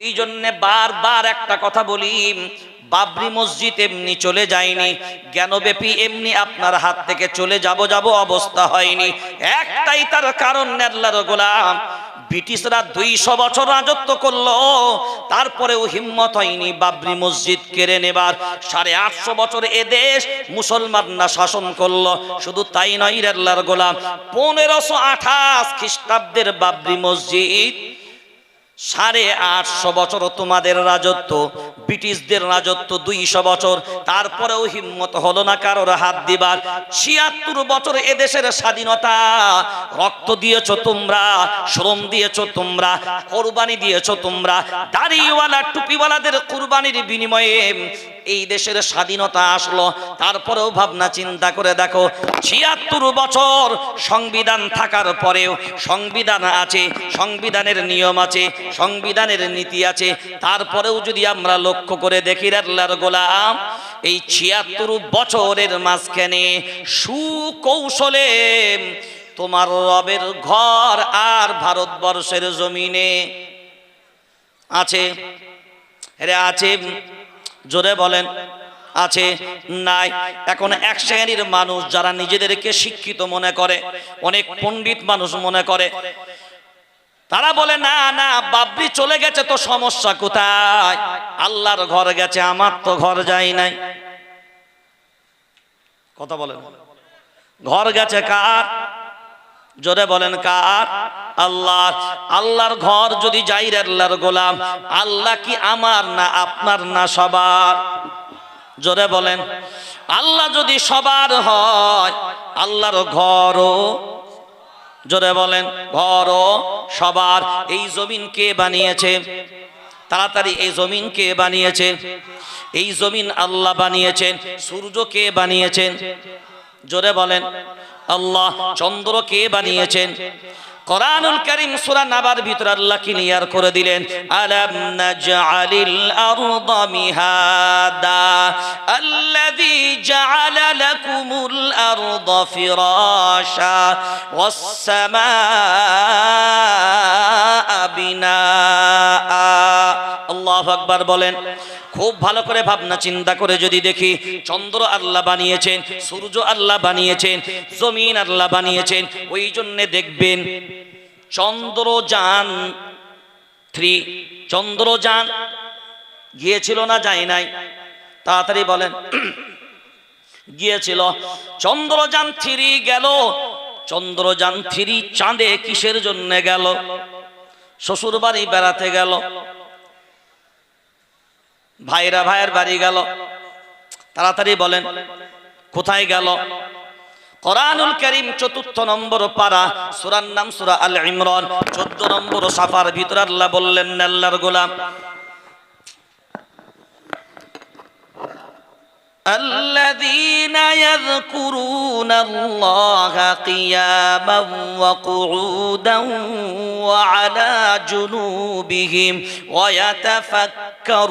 এই জন্যে বারবার একটা কথা বলি, বাবরি মসজিদ এমনি চলে যায়নি, জ্ঞানব্যাপী এমনি আপনার হাত থেকে চলে যাব যাব অবস্থা হয়নি। একটাই তার কারণ নেল্লার গোলাম, ব্রিটিশরা দুইশো বছর রাজত্ব করল, তারপরেও হিম্মত হয়নি বাবরি মসজিদ কেড়ে নেবার। সাড়ে আটশো বছর এদেশ দেশ মুসলমানরা শাসন করল, শুধু তাই নয় রেল্লার গোলাম, পনেরোশো আঠাশ খ্রিস্টাব্দের বাবরি মসজিদ সাড়ে আটশো বছর তোমাদের রাজত্ব, ব্রিটিশদের রাজত্ব দুইশো বছর, তারপরেও হিম্মত হলো না কারোর হাত দিবার। ছিয়াত্তর বছর এদেশের স্বাধীনতা, রক্ত দিয়েছ তোমরা, শ্রম দিয়েছ তোমরা, কোরবানি দিয়েছ তোমরা, দাড়িওয়ালা, টুপিওয়ালাদের কোরবানির বিনিময়ে এই দেশের স্বাধীনতা আসলো, তারপরেও ভাবনা চিন্তা করে দেখো, ছিয়াত্তর বছর সংবিধান থাকার পরেও সংবিধান আছে, সংবিধানের নিয়ম আছে, সংবিধানের নীতি আছে, তারপরেও যদি আমরা লক্ষ্য করে দেখি আল্লাহর গোলাম, এই ছিয়াত্তর বছরের মাঝখানে সুকৌশলে তোমার রবের ঘর আর ভারতবর্ষের জমিনে আছে। আছে জোরে বলেন, আছে, নাই। এখন এক শ্রেণির মানুষ যারা নিজেদেরকে শিক্ষিত মনে করে, অনেক পণ্ডিত মানুষ মনে করে, তারা বলে, না না, বাবরি চলে গেছে তো সমস্যা কোথায়? আল্লাহর ঘর গেছে, আমার তো ঘর যাই নাই। কথা বলেন। ঘর গেছে কার? জোরে বলেন কার? আল্লাহ। আল্লাহর ঘর যদি যাই আল্লাহর গোলাম, আল্লাহ কি আমার না আপনার না সবার? জোরে বলেন। আল্লাহ যদি সবার হয়, আল্লাহর ঘরও, জোরে বলেন, ঘরও সবার। এই জমিন কে বানিয়েছে? তাড়াতাড়ি, এই জমিন কে বানিয়েছে? এই জমিন আল্লাহ বানিয়েছেন, সূর্য কে বানিয়েছেন? জোরে বলেন। আল্লাহ, চন্দ্র কে বানিয়েছেন? কোরআনুল কারীম সূরা নাবার ভিতর আল্লাহ ক্লিয়ার করে দিলেন? আলাম নাজআলিল আরদা মিহাদা আল্লাযী জাআলা লাকুমুল আরদা ফিরাশা ওয়াস সামাআ বিনাআ। আল্লাহু আকবার বলেন খুব ভালো করে ভাবনা চিন্তা করে যদি দেখি চন্দ্র আল্লাহ বানিয়েছেন, সূর্য আল্লাহ বানিয়েছেন, জমিন আল্লাহ বানিয়েছেন, ওই জন্যে দেখবেন চন্দ্রযান থ্রি চন্দ্রযান গিয়েছিল না যায় নাই? তাড়াতাড়ি বলেন। গিয়েছিল। চন্দ্রযান থ্রি গেল চন্দ্রযান থ্রি চাঁদে কিসের জন্য গেল? শ্বশুর বাড়ি বেড়াতে গেল। ভাইরা ভাইয়ের বাড়ি গেল। তাড়াতাড়ি বলেন, কোথায় গেল? কোরআনুল করিম চতুর্থ নম্বর পারা, সুরার নাম সুরা আল ইমরান, চোদ্দ নম্বর সাফার ভিতর আল্লাহ বললেন আল্লাহর গোলাম الذين يذكرون الله قياما وقعودا وعلى جنوبهم ويتفكرون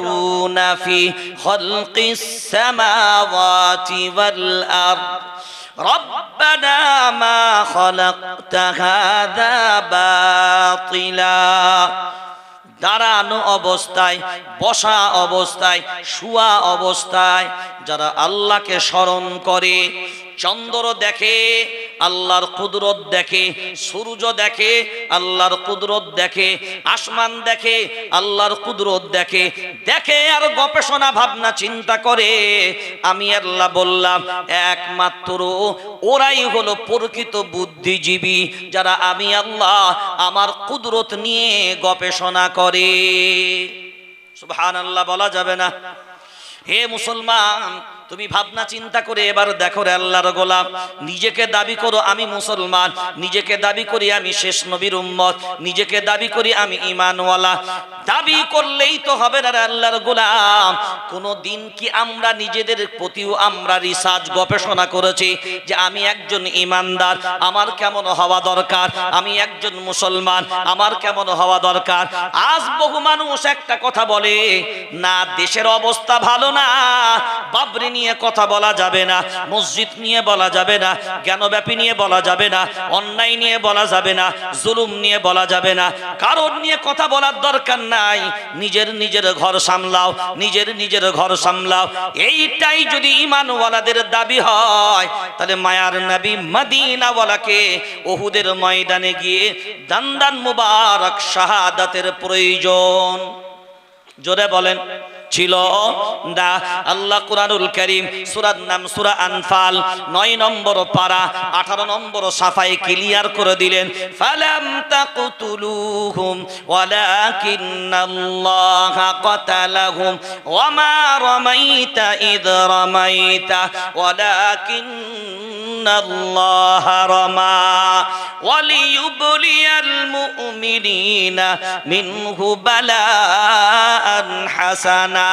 في خلق السماوات والأرض. ربنا ما خلقت هذا باطلا. দাঁড়ানো অবস্থায় বসা অবস্থায় শুয়া অবস্থায় যারা আল্লাহকে স্মরণ করে চন্দ্র দেখে আল্লাহর কুদরত দেখে, সূর্য দেখে, আল্লাহর কুদরত দেখে, আসমান দেখে, আল্লাহর কুদরত দেখে দেখে আর গবেষণা ভাবনা চিন্তা করে। আমি আল্লাহ বললাম, একমাত্র ওরাই হলো প্রকৃত বুদ্ধিজীবী যারা আমি আল্লাহ আমার কুদরত নিয়ে গবেষণা করে। সুবহান আল্লাহ বলা যাবে না। হে মুসলমান তুমি ভাবনা চিন্তা করে এবার দেখো রে আল্লাহর গোলাম, নিজেকে দাবি করো আমি মুসলমান, নিজেকে দাবি করি আমি শেষ নবীর উম্মত, নিজেকে দাবি করি আমি ইমানওয়ালা দাবি করলেই তো হবে না রে আল্লাহর গোলাম। কোনো দিন কি আমরা নিজেদের প্রতিও আমরা রিসার্চ গবেষণা করেছি যে আমি একজন ইমানদার আমার কেমন হওয়া দরকার? আমি একজন মুসলমান, আমার কেমন হওয়া দরকার? আজ বহু মানুষ একটা কথা বলে, না, দেশের অবস্থা ভালো না, বাবরি নিয়ে কথা বলা যাবে না, মসজিদ নিয়ে বলা যাবে না, জ্ঞানব্যাপী নিয়ে বলা যাবে না, অন্যায় নিয়ে বলা যাবে না, জুলুম নিয়ে বলা যাবে না কারোর নিয়ে কথা বলার দরকার নাই। নিজের নিজের ঘর সামলাও, নিজের নিজের ঘর সামলাও। এইটাই যদি ইমানওয়ালাদের দাবি হয়, তাহলে মায়ার নবী মদিনাওয়ালাকে ওহুদের ময়দানে গিয়ে দান্দান মুবারক শাহাদাতের প্রয়োজন। জোরে বলেন। ছিল না আল্লাহ কুরআনুল কারীম সূরার নাম সূরা আনফাল 9 নম্বর পারা 18 নম্বর সাফাই ক্লিয়ার করে দিলেন, ফালাম তাকতুলুহুম ওয়ালাকিন্নাল্লাহা কাতালাহুম ওয়ামা রামাইতা ইদ রামাইতা ওয়ালাকিন্নাল্লাহা রামা وليبلي المؤمنين منه بلاء حسنا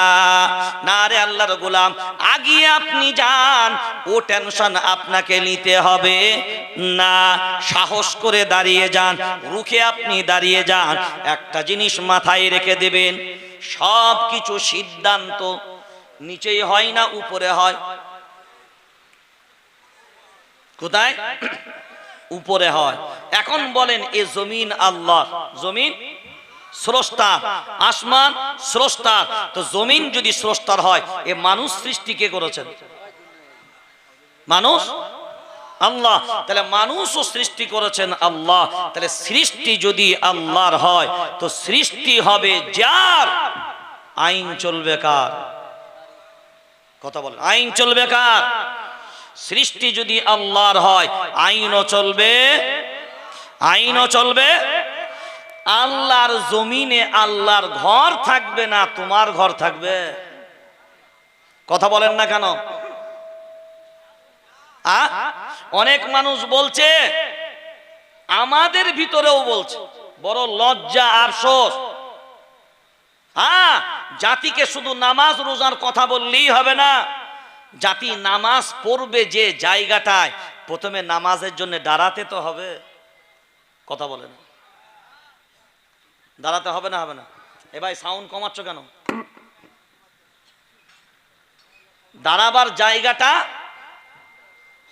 নারে আল্লাহর গোলাম আগিয়ে আপনি যান ও টেনশন আপনাকে নিতে হবে না সাহস করে দাঁড়িয়ে যান রুখে আপনি দাঁড়িয়ে যান একটা জিনিস মাথায় রেখে দেবেন সব কিছু সিদ্ধান্ত নিচেই হয় না উপরে হয় কোথায়? উপরে হয়। এখন বলেন, এ জমিন আল্লাহ জমিন স্রষ্টা। আসমান স্রষ্টা। তো জমিন যদি স্রষ্টার হয়, এ মানুষ সৃষ্টি কে করেছেন? মানুষ? আল্লাহ। তাহলে মানুষও সৃষ্টি করেছেন আল্লাহ। তাহলে সৃষ্টি যদি আল্লাহর হয়, তো সৃষ্টি হবে যার? আইন চলবে কার? কথা বলেন। আইন চলবে কার? সৃষ্টি যদি আল্লাহর হয়, আইনও চলবে আইনও চলবে। আল্লাহর জমিনে আল্লাহর ঘর থাকবে না, তোমার ঘর থাকবে। কথা বলেন না কেন? অনেক মানুষ বলছে, আমাদের ভিতরেও বলছে, বড় লজ্জা আফসোস। হ্যাঁ জাতিকে শুধু নামাজ, রোজার কথা বললেই হবে না। জাতি নামাজ পড়বে যে জায়গাটায়, প্রথমে নামাজের জন্য দাঁড়াতে তো হবে। কথা বলে না দাঁড়াতে হবে না হবে না। এ ভাই সাউন্ড কমাচ্ছ কেন? দাঁড়াবার জায়গাটা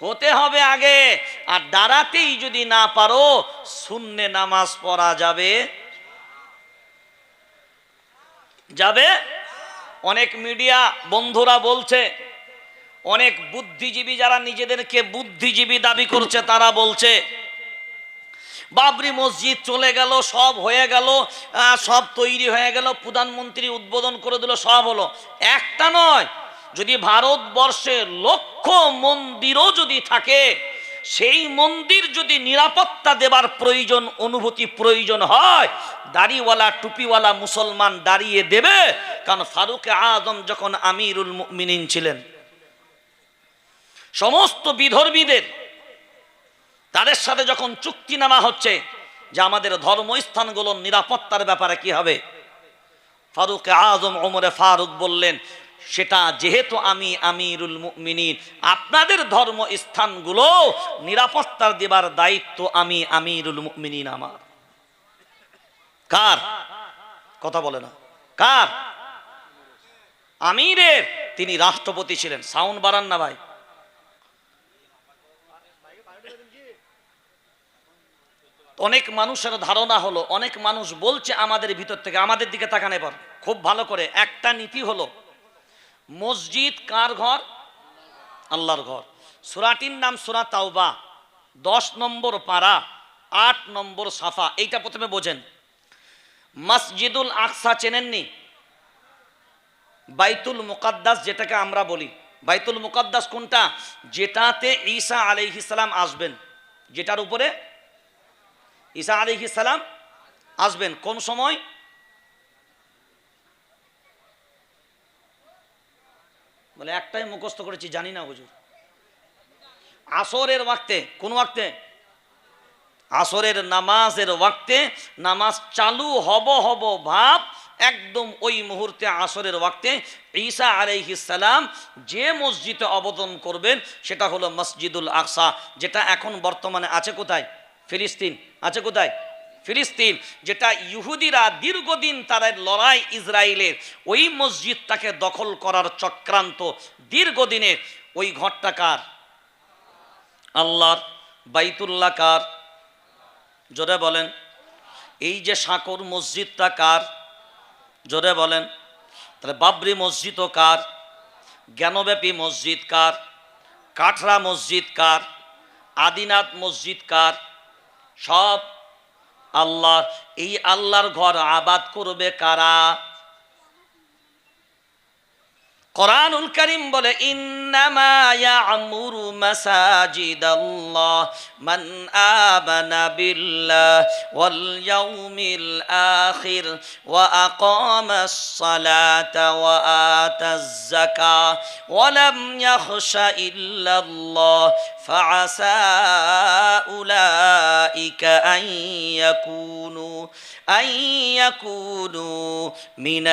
হতে হবে আগে, আর দাঁড়াতেই যদি না পারো, শূন্যে নামাজ পড়া যাবে। যাবে? অনেক মিডিয়া বন্ধুরা বলছে অনেক বুদ্ধিজীবী যারা নিজেদেরকে বুদ্ধিজীবী দাবি করছে, তারা বলছে, বাবরি মসজিদ চলে গেল, সব হয়ে গেল সব তৈরি হয়ে গেল, প্রধানমন্ত্রী উদ্বোধন করে দিল, সব হলো। একটা নয়, যদি ভারতবর্ষে লক্ষ মন্দিরও যদি থাকে, সেই মন্দির যদি নিরাপত্তা দেবার প্রয়োজন, অনুভূতি প্রয়োজন হয়, দাড়িওয়ালা, টুপিওয়ালা মুসলমান দাঁড়িয়ে দেবে, কারণ ফারুক আজম যখন আমিরুল মুমিনিন ছিলেন সমস্ত বিধর্মীদের, তাদের সাথে যখন চুক্তি চুক্তিনামা হচ্ছে যে আমাদের ধর্মস্থানগুলোর নিরাপত্তার ব্যাপারে কি হবে, ফারুক আজম ওমরে ফারুক বললেন, সেটা যেহেতু আমি আমিরুল মুমিনিন, আপনাদের ধর্ম স্থানগুলো নিরাপত্তার দেবার দায়িত্ব আমি আমিরুল মুমিনিন আমার। কার? কথা বলে না। কার? আমিরের। তিনি রাষ্ট্রপতি ছিলেন। সাউন্ড বাড়ান না ভাই। অনেক মানুষের ধারণা হলো, অনেক মানুষ বলছে আমাদের ভিতর থেকে, আমাদের দিকে তাকান এবার, খুব ভালো করে। একটা নীতি হলো, মসজিদ কার ঘর? আল্লাহর ঘর। সুরাটির নাম সুরা তাওবা। দশ নম্বর পাড়া, আট নম্বর সাফা, এইটা প্রথমে বোঝেন। মসজিদুল আকসা চেনেননি? বাইতুল মুকাদ্দাস যেটাকে আমরা বলি। বাইতুল মুকাদ্দাস কোনটা? যেটাতে ঈসা আলাইহিসালাম আসবেন। যেটার উপরে? ঈসা আলাইহিস সালাম আসবেন। কোন সময়? বলে একটাই মুখস্থ করেছি, জানি না হুজুর। আসরের ওয়াক্তে, কোন ওয়াক্তে? আসরের নামাজের ওয়াক্তে নামাজ চালু হব হব ভাব একদম ওই মুহূর্তে আসরের ওয়াক্তে ঈসা আলাইহিস সালাম যে মসজিদে অবতরণ করবেন, সেটা হলো মসজিদুল আকসা, যেটা এখন বর্তমানে আছে কোথায়? ফিলিস্তিন। আছে কোথায়? ফিলিস্তিন, যেটা ইহুদিরা দীর্ঘদিন তারা লড়াই ইসরায়েলের ওই মসজিদটাকে দখল করার চক্রান্ত। দীর্ঘদিনের ওই ঘরটা কার? আল্লাহর। বাইতুল্লাহ কার? জোরে বলেন। এই যে সাঁকর মসজিদটা কার? জোরে বলেন, তাহলে বাবরি মসজিদও কার? জ্ঞানব্যাপী মসজিদ কার? কাঠরা মসজিদ কার? আদিনাথ মসজিদ কার? সব আল্লাহ, এই আল্লাহর ঘর আবাদ করবে কারা? قرآن الكريم بل إنما يعمر مساجد الله من آمن بالله واليوم الآخر وأقام الصلاة وآت الزكاة ولم يخش إلا الله فعسى أولئك أن يكونوا أن يكونوا من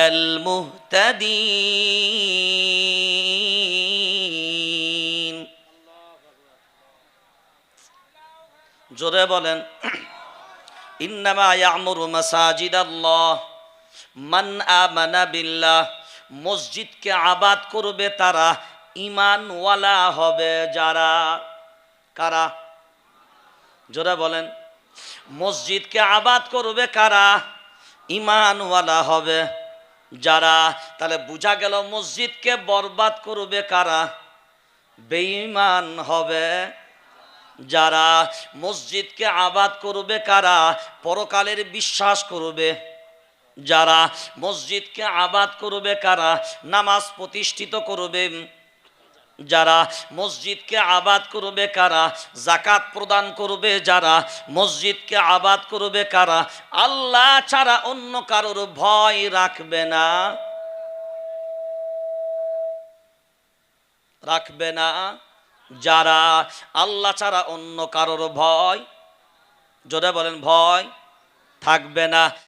المهتدين জোরে বলেন ইন্নামা ইয়ামুরু মাসাজিদ আল্লাহ মান আমানা বিল্লাহ মসজিদকে আবাদ করবে তারা ইমানওয়ালা হবে যারা কারা জোরে বলেন মসজিদকে আবাদ করবে কারা? ইমানওয়ালা হবে। যারা, তাহলে বোঝা গেল মসজিদকে বরবাদ করবে কারা? বেঈমান হবে। যারা মসজিদকে আবাদ করবে কারা? পরকালের বিশ্বাস করবে। যারা মসজিদকে আবাদ করবে কারা? নামাজ প্রতিষ্ঠিত করবে। যারা মসজিদকে আবাদ করবে, কারা জাকাত প্রদান করবে, যারা মসজিদকে আবাদ করবে, কারা আল্লাহ ছাড়া অন্য কারোর ভয় রাখবে না। রাখবে না। যারা আল্লাহ ছাড়া অন্য কারোর ভয়, জোরে বলেন, ভয় থাকবে না।